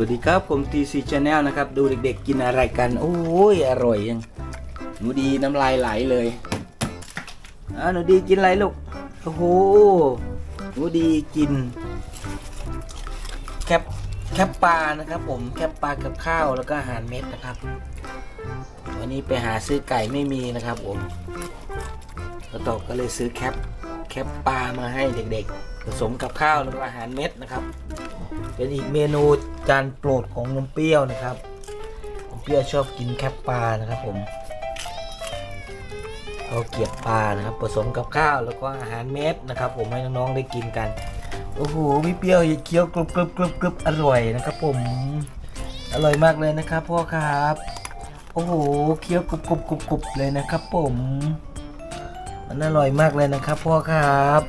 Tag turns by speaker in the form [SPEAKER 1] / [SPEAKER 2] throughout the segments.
[SPEAKER 1] วัสดีครับผม TC Channel นะครับ ดูเด็กๆกินอะไรกัน โอ้ยอร่อยยังหนูดีน้ำลายไหลเลยอ่าหนูดีกินอะไรลูกโอ้โหหนูดีกิน แคปแคปปลานะครับ ผมแคปปลากับข้าวแล้วก็อาหารเม็ดนะครับ วันนี้ไปหาซื้อไก่ไม่มีนะครับ ผมก็ตอบก็เลยซื้อแคปแคปปลามาให้เด็กๆ สมกับข้าวแล้วก็อาหารเม็ดนะครับ เป็นอีกเมนูจานโปรดของนมเปรี้ยวนะครับนมเปรี้ยวชอบกินแคปปลานะครับผมเอาเกียบปลานะครับ ผสมกับข้าวแล้วก็อาหารเม็ดนะครับ ผมให้น้องๆได้กินกันโอ้โหพี่เปรี้ยวเคี้ยวกรุบกรุบกรุบกรุบอร่อยนะครับ ผมอร่อยมากเลยนะครับพ่อครับโอ้โหเคี้ยวกรุบกรุบกรุบกรุบเลยนะครับ ผม มันอร่อยมากเลยนะครับพ่อครับ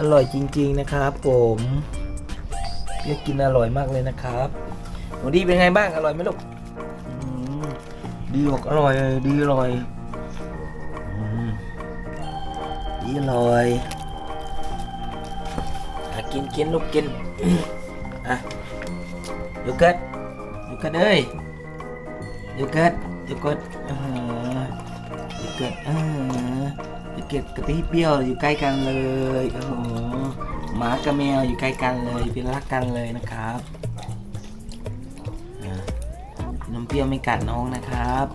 [SPEAKER 1] อร่อยจริง ๆ นะครับผมเรียกกินอร่อยมากเลยนะครับหนูดีเป็นไงบ้างอร่อยไหมลูกอืมดีบอกอร่อยดีอร่อยอืมดีอร่อยอะกินกินลูกกินอะโยเกิร์ตโยเกิร์ตเอ้ยโยเกิร์ตโยเกิร์ตอ่าโยเกิร์ตอ่าโย เกตกับพี่เปรี้ยวอยู่ใกล้กันเลยโอ้โหหมากับแมวอยู่ใกล้กันเลยเป็นรักกันเลยนะครับน้ำเปรี้ยวไม่กัดน้องนะครับ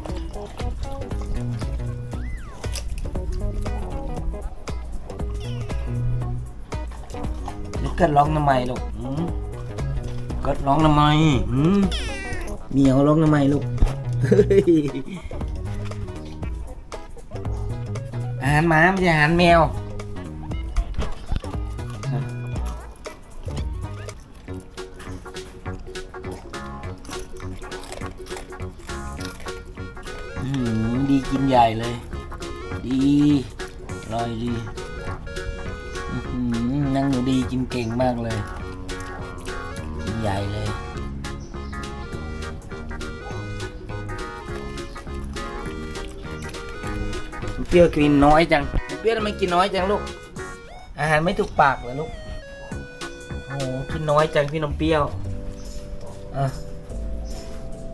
[SPEAKER 1] โยเกิร์ตร้องทำไมลูกก็ร้องทำไมหืมเหมียวร้องทำไมลูกาหารหมาไม่ใช่อาหารแมวดีกินใหญ่เลย ดีอร่อยดีนั่งหนูดีกินเก่งมากเลย กินใหญ่เลย เปรี้ยวกินน้อยจังเปรี้ยวทำไมกินน้อยจังลูก อาหารไม่ถูกปากเหรอลูกโอ้โหกินน้อยจังพี่นมเปรี้ยวอะ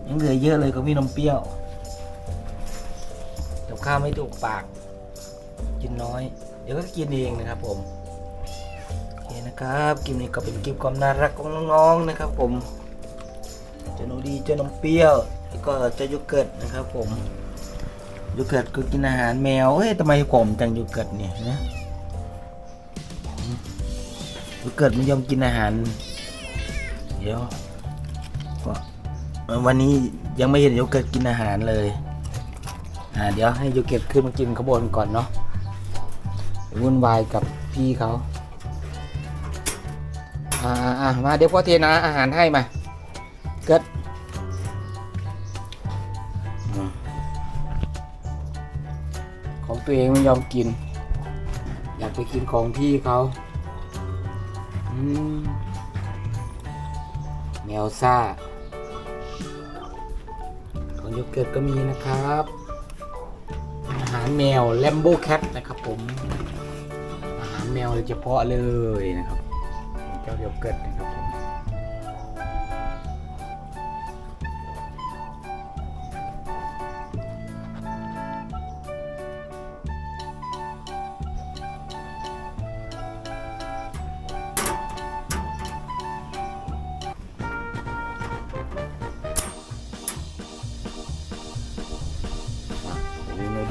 [SPEAKER 1] ยังเหลือเยอะเลยกับพี่นมเปรี้ยวกับข้าวไม่ถูกปาก กินน้อย เดี๋ยวก็กินเองนะครับ ผมโอเคนะครับคลิปนี้ก็เป็นคลิปความน่ารักของน้องๆนะครับ ผมเจ้าหนูดีเจ้าน้องเปรี้ยวแล้วก็เจ้าโยเกิร์ตนะครับ ผม โยเกิร์ตก็กินอาหารแมวเฮ้ยทำไมผอมจังโยเกิร์ตเนี่ยนะโยเกิร์ตไม่ยอมกินอาหาร เดี๋ยวก็วันนี้ยังไม่เห็นโยเกิร์ตกินอาหารเลย อ่าเดี๋ยวให้โยเกิร์ตขึ้นมากินขางบวนก่อนเนาะวุ่นวายกับพี่เขาอ่าอ่ามาเดี๋ยวพ่อเทนะอาหารให้มา เกิด ตัวเองไม่ยอมกิน อยากไปกินของพี่เขาแมวซ่า ของโยเกิร์ตก็มีนะครับ อาหารแมวแลมโบแคทนะครับผม อาหารแมวโดยเฉพาะเลยนะครับ เจ้าโยเกิร์ตนะครับ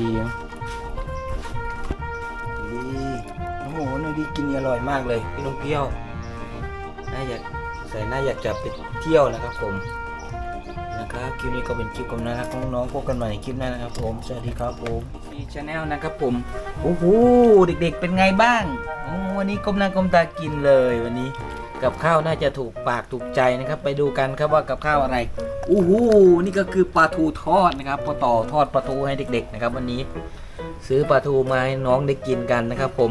[SPEAKER 1] ดูหน่อยดีนะดีโอ้โหหน่อยดีกินอร่อยมากเลยพี่น้องเปรี้ยวน่าอยากใส่น่าอยากจะไปเที่ยวนะครับผมนะครับคลิปนี้ก็เป็นคลิปของนะครับน้องๆพบกันใหม่ในคลิปหน้านะครับผมสวัสดีครับผมมีชาแนลนะครับผมโอ้โหเด็กๆเป็นไงบ้างโอ้วันนี้ก้มหน้าก้มตากินเลยวันนี้ กับข้าวน่าจะถูกปากถูกใจนะครับ ไปดูกันครับว่ากับข้าวอะไร โอ้โหนี่ก็คือปลาทูทอดนะครับพอต่อทอดปลาทูให้เด็ก ๆ นะครับ วันนี้ซื้อปลาทูมาให้น้องได้กินกันนะครับผม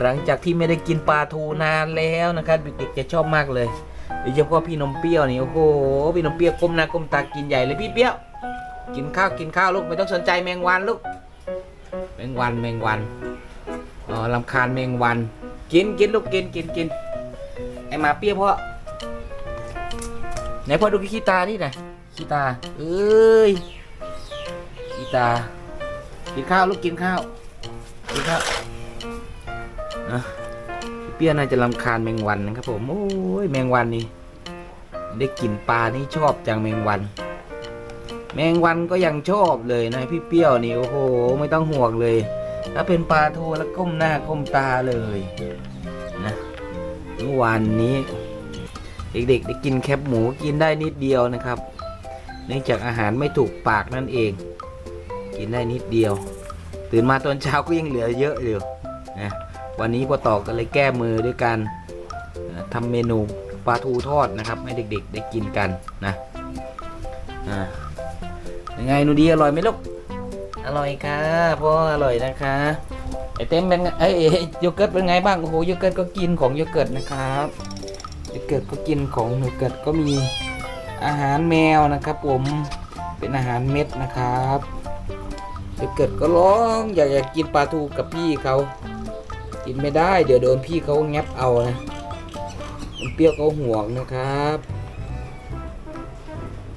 [SPEAKER 1] หลังจากที่ไม่ได้กินปลาทูนานแล้วนะครับเด็กๆจะชอบมากเลยโดยเฉพาะพี่นมเปรี้ยวนี่โอ้โหพี่นมเปรี้ยวก้มหน้าก้มตากินใหญ่เลยพี่เปรี้ยว กินข้าวกินข้าวลูกไม่ต้องสนใจแมงวันลูกแมงวันแมงวันอ๋อลำคาญแมงวัน กินกินลูกกินกินกินไอหมาเปรี้ยวเพราะ ไหนพ่อดูขี้ตานี่หน่อยขี้ตา เอ้ยขี้ตา กินข้าวลูกกินข้าว กินข้าวนะพี่เปี้ยน่าจะรำคาญแมงวันนะครับผม โอ้ยแมงวันนี่ ได้กลิ่นปลานี่ชอบจังแมงวัน แมงวันก็ยังชอบเลยนะพี่เปี้ยวนี่โอ้โห ไม่ต้องห่วงเลย ถ้าเป็นปลาทูแล้วก้มหน้าก้มตาเลยนะเมื่อวานนี้ เด็กๆได้กินแคบหมูกินได้นิดเดียวนะครับ เนื่องจากอาหารไม่ถูกปากนั่นเอง กินได้นิดเดียว ตื่นมาตอนเช้าก็ยังเหลือเยอะอยู่นะวันนี้พอต่อก็เลยแก้มือด้วยการเอ่อทำเมนูปลาทูทอดนะครับให้เด็กๆ ได้กินกันนะอ่ายังไงหนูดีอร่อยไหมลูกอร่อยค่ะพ่ออร่อยนะคะไอเต็มเป็นไงไอโยเกิร์ตเป็นไงบ้างโอ้โหโยเกิร์ตก็กินของโยเกิร์ตนะครับ โยเกิร์ตก็กินของโยเกิร์ตก็มีอาหารแมวนะครับ ผมเป็นอาหารเม็ดนะครับโยเกิร์ตก็ร้องอยากอยากกินปลาทูกับพี่เขากินไม่ได้ เดี๋ยวโดนพี่เขาแงบเอานะมันเปรี้ยวเขาห่วงนะครับ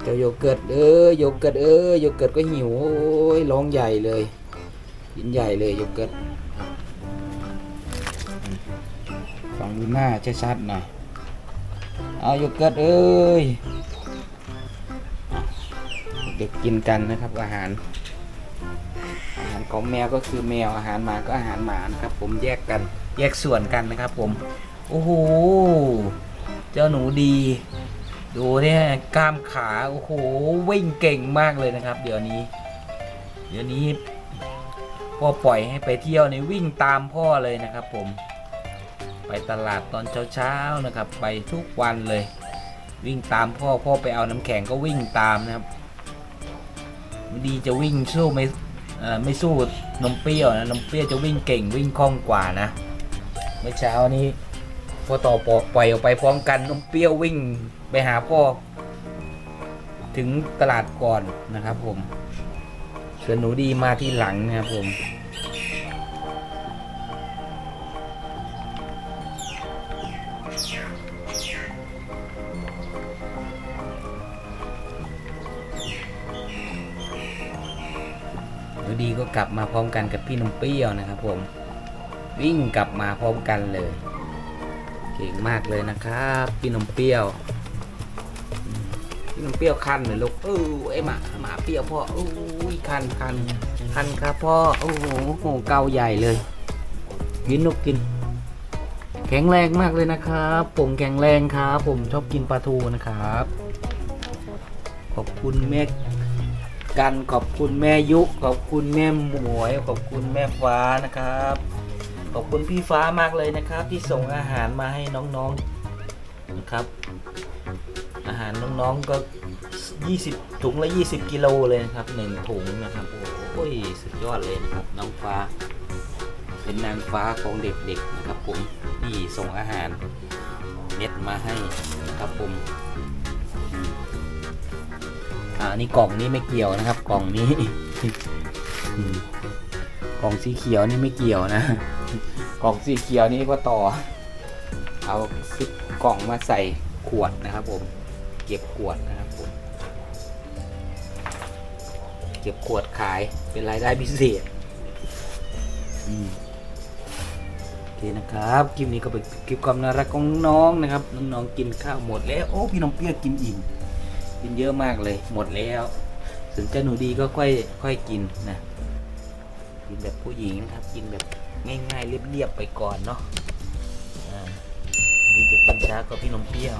[SPEAKER 1] เจ้าโยเกิร์ตเอ้โยเกิร์ตเอ้โยเกิร์ตก็หิวโอ้ยร้องใหญ่เลยกินใหญ่เลยโยเกิร์ตฟังดูหน้าชัดๆหน่อย เอาโยเกิร์ตเอ้ยเด็กกินกันนะครับอาหาร อาหารของแมวก็คือแมวอาหารหมาก็อาหารหมานะครับ ผมแยกกันแยกส่วนกันนะครับ ผม โอ้โหเจ้าหนูดี ดูเนี่ยกล้ามขาโอ้โหวิ่งเก่งมากเลยนะครับ เดี๋ยวนี้ เดี๋ยวนี้พ่อปล่อยให้ไปเที่ยวในวิ่งตามพ่อเลยนะครับ ผม ไปตลาดตอนเช้าๆนะครับ ไปทุกวันเลย วิ่งตามพ่อพ่อไปเอาน้ำแข็งก็วิ่งตามนะครับดีจะวิ่งสู้ไม่ไม่สู้นมเปรี้ยวนะนมเปรี้ยวจะวิ่งเก่งวิ่งคล่องกว่านะ เมื่อเช้านี้พ่อต่อปอปล่อยออกไปพร้อมกันนมเปรี้ยววิ่งไปหาพ่อถึงตลาดก่อนนะครับผมส่วนหนูดีมาที่หลังนะครับผมูดีก็กลับมาพร้อมกันกับพี่นมเปรี้ยวนะครับผมวิ่งกลับมาพร้อมกันเลยเก่งมากเลยนะครับพี่นมเปรี้ยวพี่นมเปรี้ยวคันเลยลูกเออไอหมาหมาเปรี้ยวพ่อโอ้ยคันคันคันครับพ่อโอ้โหโหเกาใหญ่เลยกินนกกิน แข็งแรงมากเลยนะครับผมแข็งแรงครับผมชอบกินปลาทูนะครับ ขอบคุณแม่ กันขอบคุณแม่ยุขอบคุณแม่หมวย ขอบคุณแม่ฟ้านะครับ ขอบคุณพี่ฟ้ามากเลยนะครับ ที่ส่งอาหารมาให้น้องๆนะครับ อาหารน้องๆก็ 20ถุงละ 20 กิโลเลยนะครับหนึ่งถุงนะครับโอ้ยสุดยอดเลยนะครับ น้องฟ้า เป็นนางฟ้าของเด็กๆนะครับผมที่ส่งอาหารเม็ดมาให้นะครับผมอืม อ่านี่กล่องนี้ไม่เกี่ยวนะครับ กล่องนี้ กล่องสีเขียวนี่ไม่เกี่ยวนะ กล่องสีเขียวนี่ก็ต่อ เอาซิปกล่องมาใส่ขวดนะครับ ผม เก็บขวดนะครับผม เก็บขวดขายเป็นรายได้พิเศษอืมโอเคนะครับคลิปนี้ก็เป็นคลิปความน่ารักของน้องนะครับ น้องๆกินข้าวหมดแล้วโอ้พี่น้องเปี้ยกินอิ่ม กินเยอะมากเลยหมดแล้วส่วนเจ้าหนูดีก็ค่อยค่อยกินนะกินแบบผู้หญิงนะครับกินแบบง่ายๆเรียบๆไปก่อนเนาะอ่าอันนี่จะกินช้าก็พี่นมเปรี้ยว